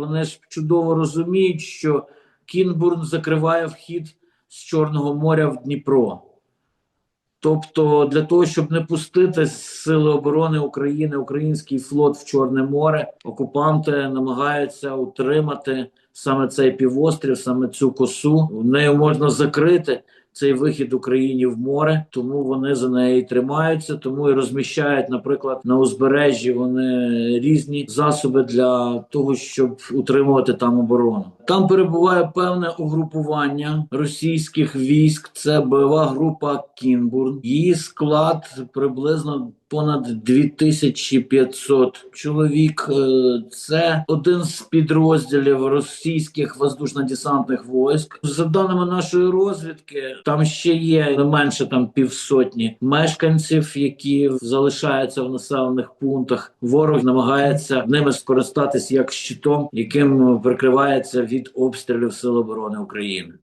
вони ж чудово розуміють, що Кінбурн закриває вхід з Чорного моря в Дніпро. Тобто, для того, щоб не пустити Сили оборони України, український флот в Чорне море, окупанти намагаються утримати саме цей півострів, саме цю косу. Нею можна закрити цей вихід Україні в море, тому вони за неї тримаються, тому і розміщають, наприклад, на узбережжі вони різні засоби для того, щоб утримувати там оборону. Там перебуває певне угрупування російських військ. Це бойова група Кінбурн. Її склад приблизно понад 2500 чоловік. Е, Це один з підрозділів російських воздушно-десантних військ. За даними нашої розвідки, там ще є не менше там півсотні мешканців, які залишаються в населених пунктах. Ворог намагається ними скористатись як щитом, яким прикривається від обстрілів Сил оборони України.